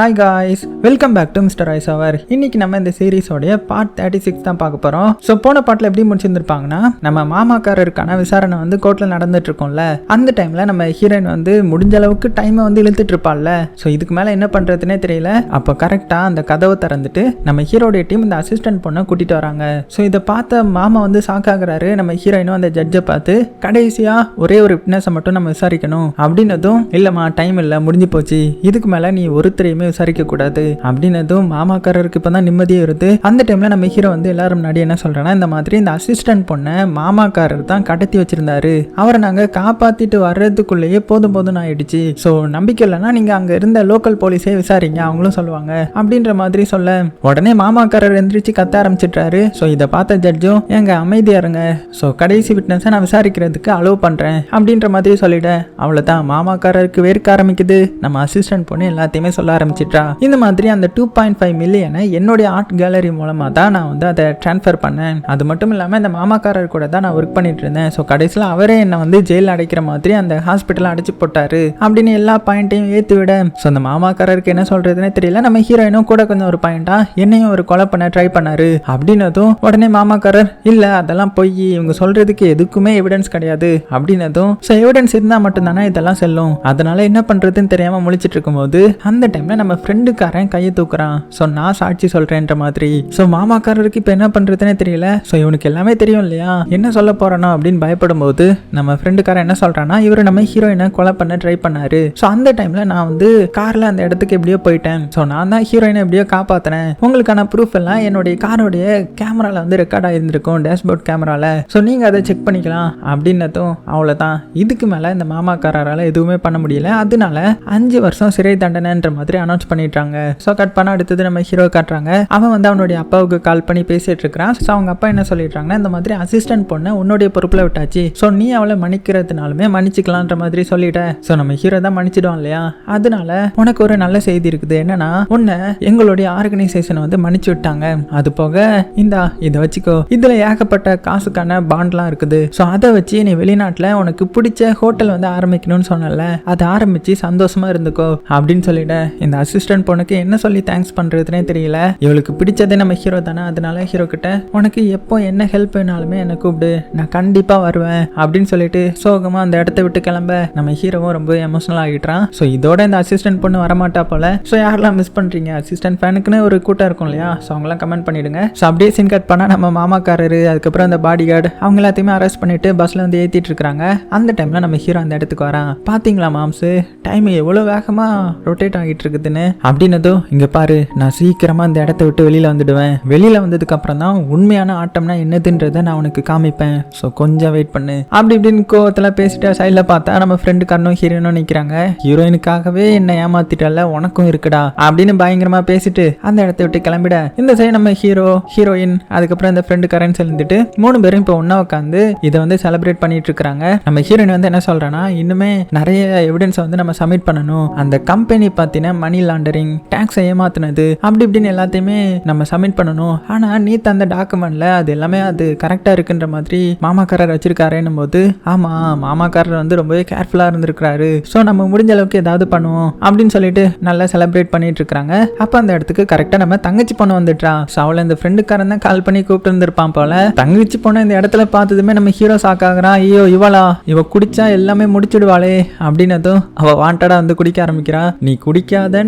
Hi guys welcome back to mister ice அவர் இன்னைக்கு நம்ம இந்த சீரீஸோடைய பார்ட் தேர்ட்டி சிக்ஸ் தான் பார்க்க போறோம். ஸோ போன பாட்டில் எப்படி முடிச்சிருந்திருப்பாங்கன்னா நம்ம மாமாக்காரருக்கான விசாரணை வந்து கோர்ட்டில் நடந்துட்டு இருக்கோம்ல அந்த டைம்ல நம்ம ஹீரோயின் வந்து முடிஞ்ச அளவுக்கு டைமை வந்து இழுத்துட்டு இருப்பாள்ல. ஸோ இதுக்கு மேலே என்ன பண்ணுறதுனே தெரியல. அப்போ கரெக்டாக அந்த கதவை திறந்துட்டு நம்ம ஹீரோடைய டீம் இந்த அசிஸ்டன்ட் பொண்ணை கூட்டிட்டு வராங்க. ஸோ இதை பார்த்த மாமா வந்து ஷாக் ஆகுறாரு. நம்ம ஹீரோயினும் அந்த ஜட்ஜை பார்த்து கடைசியாக ஒரே ஒரு விட்னஸை மட்டும் நம்ம விசாரிக்கணும். அப்படின்னதும் இல்லைம்மா டைம் இல்லை முடிஞ்சு போச்சு. இதுக்கு மேலே நீ ஒருத்தரையுமே விசாரிக்கக்கூடாது அப்படின்னதும் மாமாக்காரருக்கு இப்போ தான் நிம்மதியே இருந்து அந்த டைம்ல நம்ம ஹீரோ வந்து எல்லாரும் முன்னாடி என்ன சொல்றேன்னா இந்த மாதிரி இந்த அசிஸ்டன்ட் பொண்ணை மாமாக்காரர் தான் கடத்தி வச்சிருந்தாரு. அவரை நாங்கள் காப்பாத்திட்டு வர்றதுக்குள்ளேயே போதும் போதும் ஆயிடுச்சு. ஸோ நம்பிக்கை இல்லைன்னா நீங்க அங்க இருந்த லோக்கல் போலீஸே விசாரிங்க அவங்களும் சொல்லுவாங்க அப்படின்ற மாதிரி சொல்ல உடனே மாமாக்காரர் எந்திரிச்சு கத்த ஆரம்பிச்சிட்டாரு ஸோ இதை பார்த்த ஜட்ஜும் எங்க அமைதியா இருங்க. ஸோ கடைசி விட்னஸை நான் விசாரிக்கிறதுக்கு அலோவ் பண்றேன். அப்படின்ற மாதிரி சொல்லிட அவ்வளோதான் மாமாக்காரருக்கு வேர்க்க ஆரம்பிக்குது. நம்ம அசிஸ்டன்ட் பொண்ணு எல்லாத்தையுமே சொல்ல ஆரம்பிச்சிட்டா. இந்த மாதிரி அந்த டூ பாயிண்ட் ஃபைவ் மில்லியனை என்னுடைய ஆர்ட் கேலரி மூலமாக தான் நான் வந்து அதை ட்ரான்ஸ்ஃபர் பண்ணேன். அது மட்டும் இல்லாமல் இந்த மாமாக்காரர் கூட தான் நான் ஒர்க் பண்ணிட்டு இருந்தேன். ஸோ கடைசியில் அவரே என்னை வந்து ஜெயில் அடைக்கிற மாதிரி அந்த ஹாஸ்பிட்டல் அடைச்சு போட்டாரு. அப்படின்னு எல்லா பாயிண்ட்டையும் ஏற்றி விட. ஸோ அந்த மாமாக்காரருக்கு என்ன சொல்றதுனே தெரியல. நம்ம ஹீரோயினும் கூட கொஞ்சம் ஒரு பாயிண்டா என்னையும் ஒரு கொலை பண்ண ட்ரை பண்ணாரு. அப்படின்னதும் உடனே மாமாக்காரர் இல்லை அதெல்லாம் போய். இவங்க சொல்கிறதுக்கு எதுக்குமே எவிடன்ஸ் கிடையாது. அப்படின்னதும் ஸோ எவிடன்ஸ் இருந்தால் மட்டும்தானே இதெல்லாம் செல்லும்? அதனால என்ன பண்ணுறதுன்னு தெரியாமல் முழிச்சிட்டு இருக்கும்போது அந்த டைமில் நம்ம ஃப்ரெண்டுக்காரன் கையை தூக்குறான். ஸோ நான் சாட்சி சொல்றேன்ற மாதிரி. ஸோ மாமாக்காரருக்கு இப்போ என்ன பண்ணுறதுனே தெரியல. ஸோ இவனுக்கு எல்லாமே தெரியும் இல்லையா? என்ன சொல்ல போறானோ அப்படின்னு பயப்படும் போது நம்ம ஃப்ரெண்டுக்காரன் என்ன சொல்றான்னா இவர் நம்ம ஹீரோயினை கொலை பண்ண ட்ரை பண்ணாரு. ஸோ அந்த டைம்ல நான் வந்து கார்ல அந்த இடத்துக்கு எப்படியோ போயிட்டேன். ஸோ நான் தான் ஹீரோயினை எப்படியோ காப்பாத்தினேன். உங்களுக்கான ப்ரூஃப் எல்லாம் என்னுடைய காரோடைய கேமரால வந்து ரெக்கார்ட் ஆயிருந்திருக்கும் டேஷ்போர்ட் கேமரால ஸோ நீங்க அதை செக் பண்ணிக்கலாம் அப்படின்னதும் அவ்வளோதான் இதுக்கு மேல இந்த மாமாக்காரரால எதுவுமே பண்ண முடியல. அதனால அஞ்சு வருஷம் சிறை தண்டனைன்ற மாதிரி அனௌன்ஸ் பண்ணிட்டாங்க. ஸோ கட் பண்ண அடுத்தது நம்ம ஹீரோ காட்டுறாங்க. அவன் வந்து அவனுடைய அப்பாவுக்கு கால் பண்ணி பேசிட்டு இருக்கிறான். ஸோ அவங்க அப்பா என்ன சொல்லிடுறாங்கன்னா இந்த மாதிரி அசிஸ்டன்ட் பொண்ணை உன்னுடைய பொறுப்பில் விட்டாச்சு. ஸோ நீ அவளை மன்னிக்கிறதுனாலுமே மன்னிச்சுக்கலான்ற மாதிரி சொல்லிட்ட. ஸோ நம்ம ஹீரோ தான் மன்னிச்சிடுவோம் இல்லையா? அதனால உனக்கு ஒரு நல்ல செய்தி இருக்குது. என்னன்னா உன்னை எங்களுடைய ஆர்கனைசேஷனை வந்து மன்னிச்சு விட்டாங்க. அது போக இந்தா இதை வச்சுக்கோ. இதில் ஏகப்பட்ட காசுக்கான பாண்ட்லாம் இருக்குது. ஸோ அதை வச்சு நீ வெளிநாட்டில் உனக்கு பிடிச்ச ஹோட்டல் வந்து ஆரம்பிக்கணும்னு சொன்னல அதை ஆரம்பிச்சு சந்தோஷமா இருந்துக்கோ அப்படின்னு சொல்லிட இந்த அசிஸ்டன்ட் பொண்ணுக்கு என்ன சொல்லி தேங்க்ஸ் பண்றதுனே தெரியல. இவளுக்கு பிடிச்சதே நம்ம ஹீரோ தானே அதனால ஹீரோ கிட்ட உனக்கு எப்போ என்ன ஹெல்ப் வேணாலுமே என்னை கூப்பிடு நான் கண்டிப்பா வருவேன் அப்படின்னு சொல்லிட்டு சோகமா அந்த இடத்த விட்டு கிளம்ப நம்ம ஹீரோவும் ரொம்ப எமோஷனல் ஆகிட்டான் ஸோ இதோட இந்த அசிஸ்டன்ட் பொண்ணு வரமாட்டா போல. ஸோ யாரெல்லாம் மிஸ் பண்றீங்க? அசிஸ்டன்ட் ஃபேனுக்குன்னு ஒரு கூட்டம் இருக்கும் இல்லையா? ஸோ அவங்களாம் கமெண்ட் பண்ணிடுங்க. ஸோ அப்படியே சீன் கட் பண்ணா நம்ம மாமாக்காரரு அதுக்கப்புறம் அந்த பாடி கார்டு அவங்க எல்லாத்தையுமே அரெஸ்ட் பண்ணிட்டு பஸ்ல வந்து ஏத்திட்டு இருக்காங்க. அந்த டைம்ல நம்ம ஹீரோ அந்த இடத்துக்கு வரான். பாத்தீங்களா மாம்சு? டைம் எவ்வளவு வேகமா ரொட்டேட் ஆகிட்டு இருக்குது. இருக்குதுன்னு அப்படின்னதும் இங்க பாரு நான் சீக்கிரமா இந்த இடத்த விட்டு வெளியில வந்துடுவேன். வெளியில வந்ததுக்கு அப்புறம் தான் உண்மையான ஆட்டம்னா என்னதுன்றதை நான் உனக்கு காமிப்பேன். ஸோ கொஞ்சம் வெயிட் பண்ணு. அப்படி இப்படின்னு கோவத்தில் பேசிட்டு சைடில் பார்த்தா நம்ம ஃப்ரெண்டு காரனும் ஹீரோயினும் நிற்கிறாங்க ஹீரோயினுக்காகவே என்ன ஏமாத்திட்டால உனக்கும் இருக்குடா அப்படின்னு பயங்கரமா பேசிட்டு அந்த இடத்த விட்டு கிளம்பிட. இந்த சைடு நம்ம ஹீரோ ஹீரோயின் அதுக்கப்புறம் இந்த ஃப்ரெண்டு கரன் சேர்ந்துட்டு மூணு பேரும் இப்போ ஒன்றா உட்காந்து இதை வந்து செலிப்ரேட் பண்ணிட்டு இருக்காங்க நம்ம ஹீரோயின் வந்து என்ன சொல்றேன்னா இன்னுமே நிறைய எவிடன்ஸை வந்து நம்ம சப்மிட் பண்ணணும். அந்த கம்பெனி பார்த்தீங்கன்னா மணி லாண்டரிங் டேக்ஸை ஏமாத்தினது அப்படி இப்படின்னு எல்லாத்தையுமே நம்ம சப்மிட் பண்ணணும். ஆனா நீ தந்த டாக்குமெண்ட்ல அது எல்லாமே அது கரெக்டா இருக்குன்ற மாதிரி மாமாக்காரர் வச்சிருக்காருன்னும் போது ஆமா மாமாக்காரர் வந்து ரொம்பவே கேர்ஃபுல்லா இருந்திருக்கிறாரு. ஸோ நம்ம முடிஞ்ச அளவுக்கு ஏதாவது பண்ணுவோம் அப்படின்னு சொல்லிட்டு நல்லா செலிப்ரேட் பண்ணிட்டு இருக்காங்க. அப்ப அந்த இடத்துக்கு கரெக்டா நம்ம தங்கச்சி பொண்ணு வந்துட்டா ஸோ அவளை இந்த ஃப்ரெண்டுக்காரன் தான் கால் பண்ணி கூப்பிட்டு இருந்திருப்பான் போல. தங்கச்சி பொண்ணு இந்த இடத்துல பார்த்ததுமே நம்ம ஹீரோ சாக்காகிறான் ஐயோ இவளா? இவ குடிச்சா எல்லாமே முடிச்சிடுவாளே அப்படின்னதும் அவ வாண்டடா வந்து குடிக்க ஆரம்பிக்கிறான் நீ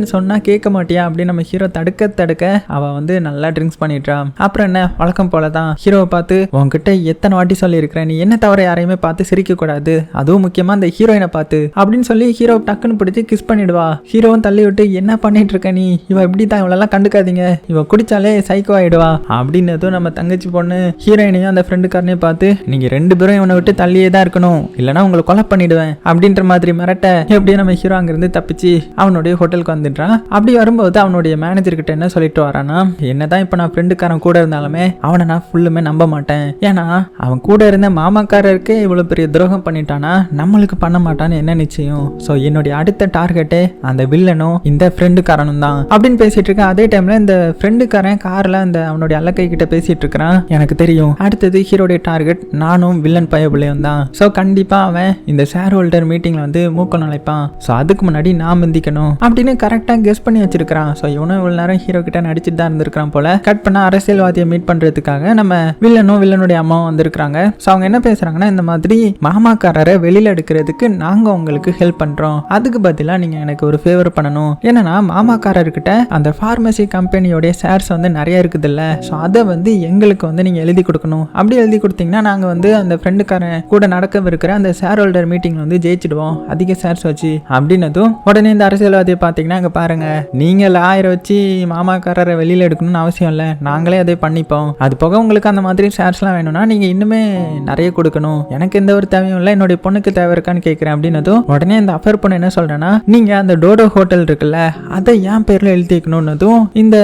இல்லைன்னு சொன்னா கேட்க மாட்டியா அப்படின்னு நம்ம ஹீரோ தடுக்க தடுக்க அவள் வந்து நல்லா ட்ரிங்க்ஸ் பண்ணிட்டான் அப்புறம் என்ன? வழக்கம் போல தான் ஹீரோவை பார்த்து உன்கிட்ட எத்தனை வாட்டி சொல்லியிருக்கிறேன்? நீ என்ன தவிர யாரையுமே பார்த்து சிரிக்கக்கூடாது அதுவும் முக்கியமா அந்த ஹீரோயினை பார்த்து. அப்படின்னு சொல்லி ஹீரோ டக்குன்னு பிடிச்சி கிஸ் பண்ணிடுவா. ஹீரோவும் தள்ளி விட்டு என்ன பண்ணிட்டு இருக்க நீ? இவ இப்படி தான் இவளெல்லாம் கண்டுக்காதீங்க. இவ குடிச்சாலே சைக்கோ ஆயிடுவா. அப்படின்னதும் நம்ம தங்கச்சி பொண்ணு ஹீரோயினையும் அந்த ஃப்ரெண்டுக்காரனையும் பார்த்து நீங்க ரெண்டு பேரும் இவனை விட்டு தள்ளியே தான் இருக்கணும். இல்லைன்னா உங்களை கொலை பண்ணிடுவேன். அப்படின்ற மாதிரி மிரட்ட எப்படியும் நம்ம ஹீரோ அங்கிருந்து தப்பிச்சு அவனுடைய ஹோட்டலுக்கு வந்துடுறான் அப்படி வரும்போது அவனுடைய மேனேஜர் கிட்ட என்ன சொல்லிட்டு வரானா என்னதான் இப்போ நான் ஃப்ரெண்டுக்காரன் கூட இருந்தாலுமே அவனை நான் ஃபுல்லுமே நம்ப மாட்டேன். ஏன்னா அவன் கூட இருந்த மாமாக்காரருக்கே இவ்வளோ பெரிய துரோகம் பண்ணிட்டானா நம்மளுக்கு பண்ண மாட்டான்னு என்ன நிச்சயம்? ஸோ என்னுடைய அடுத்த டார்கெட்டே அந்த வில்லனும் இந்த ஃப்ரெண்டுக்காரனும் தான். அப்படின்னு பேசிட்டு இருக்கேன் அதே டைம்ல இந்த ஃப்ரெண்டுக்காரன் கார்ல அந்த அவனுடைய அல்லக்கை கிட்ட பேசிட்டு இருக்கிறான். எனக்கு தெரியும். அடுத்தது ஹீரோடைய டார்கெட் நானும் வில்லன் பயபிள்ளையும் தான். ஸோ கண்டிப்பா அவன் இந்த ஷேர் ஹோல்டர் மீட்டிங்ல வந்து மூக்க நுழைப்பான். ஸோ அதுக்கு முன்னாடி நான் முந்திக்கணும். அப்படின்னு கரெக்ட் கரெக்டாக கெஸ் பண்ணி வச்சிருக்கிறான். ஸோ இவனும் இவ்வளோ நேரம் ஹீரோ கிட்ட நடிச்சுட்டு தான் இருந்திருக்கிறான் போல. கட் பண்ண அரசியல்வாதியை மீட் பண்ணுறதுக்காக நம்ம வில்லனும் வில்லனுடைய அம்மாவும் வந்திருக்காங்க ஸோ அவங்க என்ன பேசுகிறாங்கன்னா இந்த மாதிரி மாமாக்காரரை வெளியில் எடுக்கிறதுக்கு நாங்கள் உங்களுக்கு ஹெல்ப் பண்ணுறோம் அதுக்கு பதிலாக நீங்கள் எனக்கு ஒரு ஃபேவர் பண்ணணும். என்னன்னா மாமாக்காரர்கிட்ட அந்த ஃபார்மசி கம்பெனியோடைய ஷேர்ஸ் வந்து நிறைய இருக்குதுல்ல. ஸோ அதை வந்து எங்களுக்கு வந்து நீங்கள் எழுதி கொடுக்கணும். அப்படி எழுதி கொடுத்தீங்கன்னா நாங்கள் வந்து அந்த ஃப்ரெண்டுக்காரன் கூட நடக்கவிருக்கிற அந்த ஷேர் ஹோல்டர் மீட்டிங்கில் வந்து ஜெயிச்சிடுவோம். அதிக ஷேர்ஸ் வச்சு. அப்படின்னதும் உடனே இந்த அரசியல்வாதியை பார்த்தீங்கன்னா பண்ணுறாங்க பாருங்க. நீங்கள் லாயரை வச்சு மாமாக்காரரை வெளியில எடுக்கணும்னு அவசியம் இல்லை. நாங்களே அதை பண்ணிப்போம். அது போக உங்களுக்கு அந்த மாதிரி ஷேர்ஸ்லாம் வேணும்னா நீங்கள் இன்னுமே நிறைய கொடுக்கணும். எனக்கு எந்த ஒரு தேவையும் இல்லை. என்னுடைய பொண்ணுக்கு தேவை இருக்கான்னு கேட்குறேன் அப்படின்னதும் உடனே இந்த அஃபர் பொண்ணு என்ன சொல்றேன்னா நீங்கள் அந்த டோடோ ஹோட்டல் இருக்குல்ல அதை என் பேர்ல எழுதிக்கணும்னதும் இந்த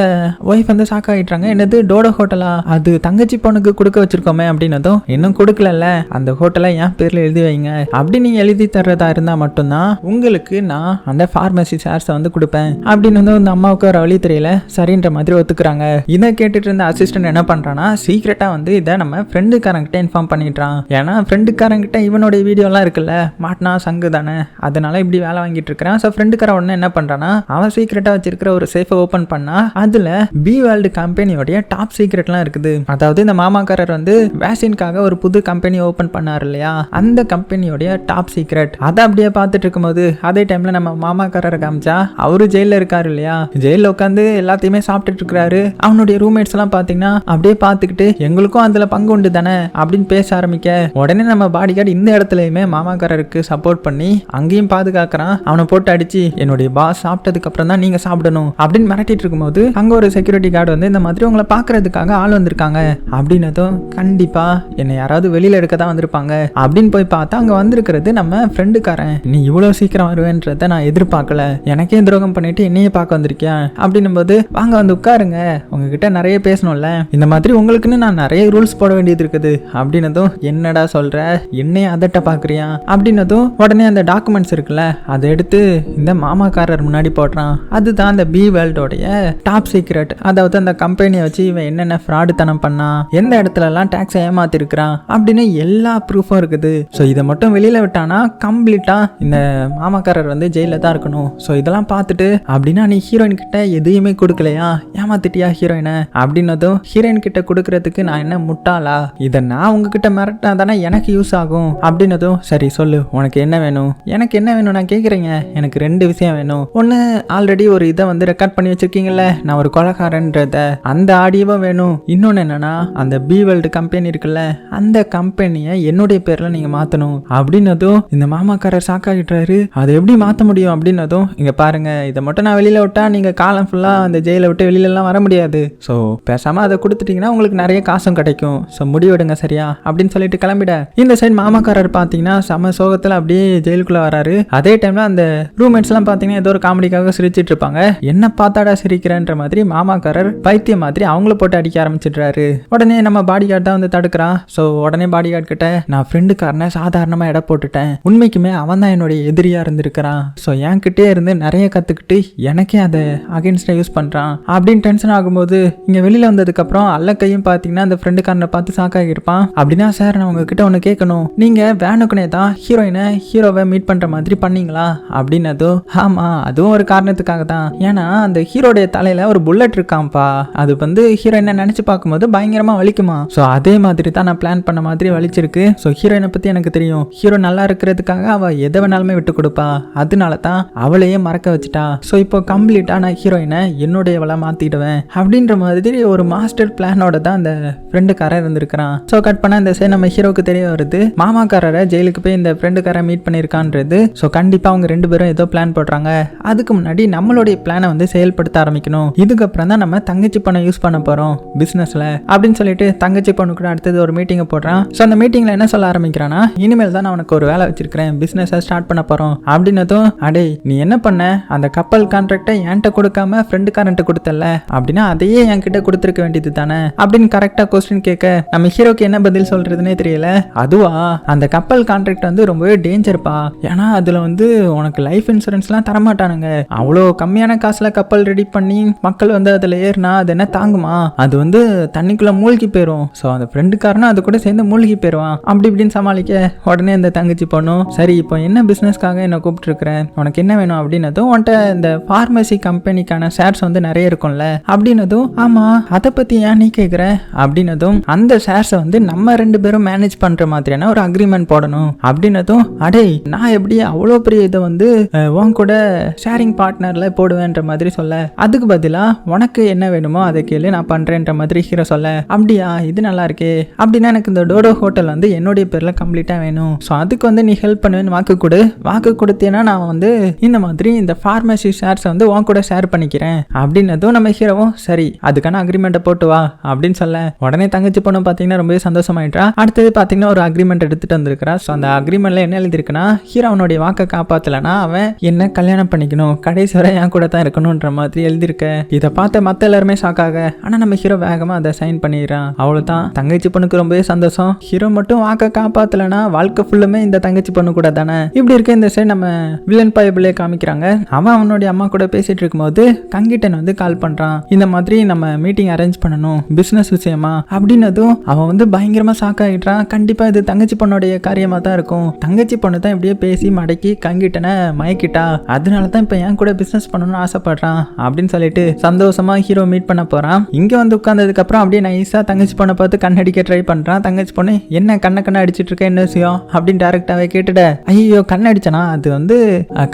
ஒய்ஃப் வந்து ஷாக் ஆகிட்டாங்க என்னது டோடோ ஹோட்டலா அது தங்கச்சி பொண்ணுக்கு கொடுக்க வச்சிருக்கோமே அப்படின்னதும் இன்னும் கொடுக்கலல்ல. அந்த ஹோட்டலை என் பேரில் எழுதி வைங்க. அப்படி நீங்க எழுதி தர்றதா இருந்தால் மட்டும்தான் உங்களுக்கு நான் அந்த ஃபார்மசி ஷேர்ஸை வந்து கொடுப்பேன் அப்படின்னு வந்து அந்த அம்மாவுக்கு ஒரு வழி தெரியல. சரின்ற மாதிரி ஒத்துக்கிறாங்க. இதை கேட்டுட்டு இருந்த அசிஸ்டன்ட் என்ன பண்றான்னா சீக்கிரட்டா வந்து இதை நம்ம ஃப்ரெண்டுக்காரங்கிட்ட இன்ஃபார்ம் பண்ணிட்டான் ஏன்னா ஃப்ரெண்டுக்காரங்கிட்ட இவனுடைய வீடியோலாம் இருக்குல்ல மாட்டினா சங்கு தானே. அதனால இப்படி வேலை வாங்கிட்டு இருக்கிறான். ஸோ ஃப்ரெண்டுக்கார உடனே என்ன பண்றான்னா அவன் சீக்கிரட்டா வச்சிருக்கிற ஒரு சேஃபை ஓப்பன் பண்ணா அதுல பி வேர்ல்டு கம்பெனியோடைய டாப் சீக்ரெட்லாம் இருக்குது. அதாவது இந்த மாமாக்காரர் வந்து வேக்சின்காக ஒரு புது கம்பெனி ஓப்பன் பண்ணார் இல்லையா? அந்த கம்பெனியோடைய டாப் சீக்ரெட் அதை அப்படியே பார்த்துட்டு இருக்கும்போது அதே டைம்ல நம்ம மாமாக்காரரை காமிச்சா அவர் ஜெயில இருக்காரு இல்லையா? ஜெயில உட்காந்து எல்லாத்தையுமே சாப்பிட்டுட்டு இருக்கிறாரு அவனுடைய ரூம்மேட்ஸ் எல்லாம் பாத்தீங்கன்னா அப்படியே பார்த்துக்கிட்டு எங்களுக்கும் அதுல பங்கு உண்டு தானே? அப்படின்னு பேச ஆரம்பிக்க உடனே நம்ம பாடி கார்டு இந்த இடத்துலயுமே மாமாக்காரருக்கு சப்போர்ட் பண்ணி அங்கேயும் பாதுகாக்கிறான். அவனை போட்டு அடிச்சு என்னுடைய பாஸ் சாப்பிட்டதுக்கு அப்புறம் தான் நீங்க சாப்பிடணும். அப்படின்னு மிரட்டிட்டு இருக்கும்போது அங்க ஒரு செக்யூரிட்டி கார்டு வந்து இந்த மாதிரி உங்களை பாக்குறதுக்காக ஆள் வந்திருக்காங்க. அப்படின்னதும் கண்டிப்பா என்னை யாராவது வெளியில எடுக்க தான் வந்திருப்பாங்க. அப்படின்னு போய் பார்த்தா அங்க வந்திருக்கிறது நம்ம ஃப்ரெண்டுக்காரன் நீ இவ்வளவு சீக்கிரம் வருவேன்றத நான் எதிர்பார்க்கல. எனக்கே துரோகம் பண்ணிட்டு என்னையே பார்க்க வந்திருக்கியா? அப்படின்னும் போது வாங்க வந்து உட்காருங்க. உங்ககிட்ட நிறைய பேசணும்ல. இந்த மாதிரி உங்களுக்குன்னு நான் நிறைய ரூல்ஸ் போட வேண்டியது இருக்குது. அப்படின்னதும் என்னடா சொல்ற? என்னைய அதட்ட பாக்குறியா? அப்படின்னதும் உடனே அந்த டாக்குமெண்ட்ஸ் இருக்குல்ல அதை எடுத்து இந்த மாமாக்காரர் முன்னாடி போடுறான். அதுதான் அந்த பி வேர்ல்டோடைய டாப் சீக்ரெட் அதாவது அந்த கம்பெனியை வச்சு இவன் என்னென்ன ஃப்ராடு தனம் பண்ணான் எந்த இடத்துலலாம் டேக்ஸை ஏமாத்திருக்கிறான் அப்படின்னு எல்லா ப்ரூஃபும் இருக்குது. ஸோ இதை மட்டும் வெளியில விட்டானா கம்ப்ளீட்டா இந்த மாமாக்காரர் வந்து ஜெயிலில் தான் இருக்கணும். ஸோ இதெல்லாம் பார்த்துட்டு அப்படின்னா நீ ஹீரோயின் கிட்ட எதையுமே கொடுக்கலையா? ஏமாத்திட்டியா ஹீரோயினை அப்படின்னதும் ஹீரோயின் கிட்ட கொடுக்கறதுக்கு நான் என்ன முட்டாளா? இதை நான் உங்ககிட்ட மிரட்டினா தானே எனக்கு யூஸ் ஆகும்? அப்படின்னதும் சரி சொல்லு உனக்கு என்ன வேணும்? எனக்கு என்ன வேணும்? நான் கேட்குறேங்க எனக்கு ரெண்டு விஷயம் வேணும். ஒன்று ஆல்ரெடி ஒரு இதை வந்து ரெக்கார்ட் பண்ணி வச்சிருக்கீங்கல்ல? நான் ஒரு கொலகாரன்றத. அந்த ஆடியோவும் வேணும். இன்னொன்று என்னன்னா அந்த பி வேர்ல்டு கம்பெனி இருக்குல்ல அந்த கம்பெனியை என்னுடைய பேரில் நீங்கள் மாற்றணும் அப்படின்னதும் இந்த மாமாக்காரர் சாக்காகிட்டாரு அதை எப்படி மாற்ற முடியும்? அப்படின்னதும் இங்கே பாருங்கள் இதை மட்டும் நான் வெளியில் விட்டா நீங்கள் காலம் ஃபுல்லாக அந்த ஜெயிலை விட்டு வெளியிலலாம் வர முடியாது. ஸோ பேசாமல் அதை கொடுத்துட்டீங்கன்னா உங்களுக்கு நிறைய காசும் கிடைக்கும். ஸோ முடிவெடுங்க சரியா? அப்படின்னு சொல்லிட்டு கிளம்பிட. இந்த சைடு மாமாக்காரர் பார்த்தீங்கன்னா செம சோகத்தில் அப்படியே ஜெயிலுக்குள்ளே வராரு. அதே டைமில் அந்த ரூம்மேட்ஸ்லாம் பார்த்தீங்கன்னா ஏதோ ஒரு காமெடிக்காக சிரிச்சிட்டு இருப்பாங்க. என்ன பார்த்தாடா சிரிக்கிறேன்ற மாதிரி மாமாக்காரர் பைத்தியம் மாதிரி அவங்கள போட்டு அடிக்க ஆரம்பிச்சிடுறாரு. உடனே நம்ம பாடி கார்டு தான் வந்து தடுக்கிறான். ஸோ உடனே பாடி கார்டு கிட்ட நான் ஃப்ரெண்டுக்காரனை சாதாரணமாக இட போட்டுட்டேன். உண்மைக்குமே அவன் தான் என்னுடைய எதிரியாக இருந்திருக்கிறான். ஸோ என்கிட்டே இருந்து நிறைய கற்றுக்கிட்டு எனக்கே அதை அகேன்ஸ்டாக யூஸ் பண்ணுறான் அப்படின்னு டென்ஷன் ஆகும்போது இங்கே வெளியில் வந்ததுக்கப்புறம் அல்ல கையும் பார்த்தீங்கன்னா அந்த ஃப்ரெண்டுக்காரனை பார்த்து சாக்காகி இருப்பான் அப்படின்னா சார் நான் உங்ககிட்ட ஒன்று கேட்கணும். நீங்கள் வேனுக்குனே தான் ஹீரோயினை ஹீரோவை மீட் பண்ணுற மாதிரி பண்ணீங்களா? அப்படின்னதோ ஆமாம் அதுவும் ஒரு காரணத்துக்காக தான். ஏன்னா அந்த ஹீரோடைய தலையில் ஒரு புல்லட் இருக்காம்ப்பா அது வந்து ஹீரோயினை நினச்சி பார்க்கும்போது பயங்கரமாக வலிக்குமா? ஸோ அதே மாதிரி தான் நான் பிளான் பண்ண மாதிரி வலிச்சிருக்கு. ஸோ ஹீரோயினை பற்றி எனக்கு தெரியும். ஹீரோ நல்லா இருக்கிறதுக்காக அவள் எதை வேணாலுமே விட்டு கொடுப்பா. அதனால தான் அவளையே மறக்க வச்சுட்டா. ஸோ இப்போ கம்ப்ளீட்டாக நான் ஹீரோயினை என்னுடையவளை மாற்றிடுவேன் அப்படின்ற மாதிரி ஒரு மாஸ்டர் பிளானோட தான் அந்த ஃப்ரெண்டுக்காரன் இருந்திருக்கிறான். ஸோ கட் பண்ண இந்த சைடு நம்ம ஹீரோக்கு தெரிய வருது. மாமாக்காரரை ஜெயிலுக்கு போய் இந்த ஃப்ரெண்டுக்காரன் மீட் பண்ணியிருக்கான்றது. ஸோ கண்டிப்பாக அவங்க ரெண்டு பேரும் ஏதோ பிளான் போடுறாங்க. அதுக்கு முன்னாடி நம்மளுடைய பிளானை வந்து செயல்படுத்த ஆரம்பிக்கணும். இதுக்கப்புறம் தான் நம்ம தங்கச்சி பணம் யூஸ் பண்ண போகிறோம் பிஸ்னஸில் அப்படின்னு சொல்லிட்டு தங்கச்சி பொண்ணு கூட அடுத்தது ஒரு மீட்டிங்கை போடுறான். ஸோ அந்த மீட்டிங்கில் என்ன சொல்ல ஆரம்பிக்கிறான்னா இனிமேல் தான் நான் உனக்கு ஒரு வேலை வச்சிருக்கிறேன். பிஸ்னஸை ஸ்டார்ட் பண்ண போகிறோம் அப்படின்னதும் அடே நீ என்ன பண்ண? அந்த கப்பல் கான்ட்ராக்டை என்கிட்ட கொடுக்காம ஃப்ரெண்டுக்காரன்ட்ட கொடுத்தல அப்படின்னா அதையே என்கிட்ட கொடுத்துருக்க வேண்டியது தானே? அப்படின்னு கரெக்டாக கொஸ்டின் கேட்க நம்ம ஹீரோக்கு என்ன பதில் சொல்றதுனே தெரியல. அதுவா? அந்த கப்பல் கான்ட்ராக்ட் வந்து ரொம்பவே டேஞ்சர்ப்பா ஏன்னா அதில் வந்து உனக்கு லைஃப் இன்சூரன்ஸ்லாம் தரமாட்டானுங்க. அவ்வளோ கம்மியான காசில் கப்பல் ரெடி பண்ணி மக்கள் வந்து அதில் ஏறினா அது என்ன தாங்குமா? அது வந்து தண்ணிக்குள்ளே மூழ்கி போயிடும் ஸோ அந்த ஃப்ரெண்டுக்காரனும் அது கூட சேர்ந்து மூழ்கி போயிடுவான் அப்படி இப்படின்னு சமாளிக்க உடனே அந்த தங்கச்சி பொண்ணும் சரி இப்போ என்ன பிஸ்னஸ்க்காக என்னை கூப்பிட்டுருக்குறேன் உனக்கு என்ன வேணும்? அப்படின்னதும் உன்ட்ட இந்த ஃபார்மசி கம்பெனிக்கான ஷேர்ஸ் வந்து நிறைய இருக்கும்ல? அப்படின்னதும் ஆமா அதை பத்தி ஏன் நீ கேட்குற அப்படின்னதும் அந்த ஷேர்ஸை வந்து நம்ம ரெண்டு பேரும் மேனேஜ் பண்ற மாதிரியான ஒரு அக்ரிமெண்ட் போடணும். அப்படின்னதும் அடே நான் எப்படி அவ்வளோ பெரிய இதை வந்து உன் கூட ஷேரிங் பார்ட்னர்ல போடுவேன்ற மாதிரி சொல்ல? அதுக்கு பதிலா உனக்கு என்ன வேணுமோ அதை கேளு நான் பண்றேன்ற மாதிரி ஹீரோ சொல்ல. அப்படியா இது நல்லா இருக்கே. அப்படின்னா எனக்கு இந்த டோடோ ஹோட்டல் வந்து என்னுடைய பேர்ல கம்ப்ளீட்டா வேணும். ஸோ அதுக்கு வந்து நீ ஹெல்ப் பண்ணுவேன்னு வாக்கு கொடு. வாக்கு கொடுத்தேன்னா நான் வந்து இந்த மாதிரி இந்த ஃபார்மசி ஷேர்ஸை வந்து உன் கூட ஷேர் பண்ணிக்கிறேன். அப்படின்னதும் நம்ம ஹீரோவும் சரி அதுக்கான அக்ரிமெண்ட்டை போட்டு வா அப்படின்னு சொல்ல உடனே தங்கச்சி பொண்ணு பார்த்தீங்கன்னா ரொம்பவே சந்தோஷமாயிட்டா அடுத்தது பார்த்தீங்கன்னா ஒரு அக்ரிமெண்ட் எடுத்துட்டு வந்திருக்கிறா. ஸோ அந்த அக்ரிமெண்ட்ல என்ன எழுதியிருக்குன்னா ஹீரோ அவனுடைய வாக்கை காப்பாற்றலனா அவன் என்ன கல்யாணம் பண்ணிக்கணும். கடைசி வரை என் கூட தான் இருக்கணுன்ற மாதிரி எழுதியிருக்க. இதை பார்த்த மற்ற எல்லாருமே ஷாக் ஆக ஆனால் நம்ம ஹீரோ வேகமாக அதை சைன் பண்ணிடுறான். அவ்வளோதான் தங்கச்சி பொண்ணுக்கு ரொம்பவே சந்தோஷம். ஹீரோ மட்டும் வாக்கை காப்பாற்றலனா வாழ்க்கை ஃபுல்லுமே இந்த தங்கச்சி பொண்ணு கூட தானே? இப்படி இருக்க இந்த சைடு நம்ம வில்லன் பயபிளே காமிக்கிறாங்க. அவன் அவனுடைய அம்மா கூட பேசிட்டு இருக்கும்போது கங்கிட்டன் வந்து கால் பண்றான். இந்த மாதிரி நம்ம மீட்டிங் அரேஞ்ச் பண்ணணும் பிசினஸ் விஷயமா? அப்படின்னதும் அவன் வந்து பயங்கரமா ஷாக் ஆகிட்டான் கண்டிப்பா இது தங்கச்சி பொண்ணுடைய காரியமா தான் இருக்கும். தங்கச்சி பொண்ணு தான் இப்படியே பேசி மடக்கி கங்கிட்டனை மயக்கிட்டா. அதனால தான் இப்போ என் கூட பிசினஸ் பண்ணணும்னு ஆசைப்படுறான் அப்படின்னு சொல்லிட்டு சந்தோஷமா ஹீரோ மீட் பண்ண போறான். இங்க வந்து உட்கார்ந்ததுக்கு அப்புறம் அப்படியே நைஸா தங்கச்சி பொண்ணை பார்த்து கண்ணடிக்க ட்ரை பண்றான். தங்கச்சி பொண்ணு என்ன கண்ணை கண்ணை அடிச்சிட்டு இருக்க என்ன விஷயம்? அப்படின்னு டேரக்டாவே கேட்டுட ஐயோ கண்ணடிச்சனா அது வந்து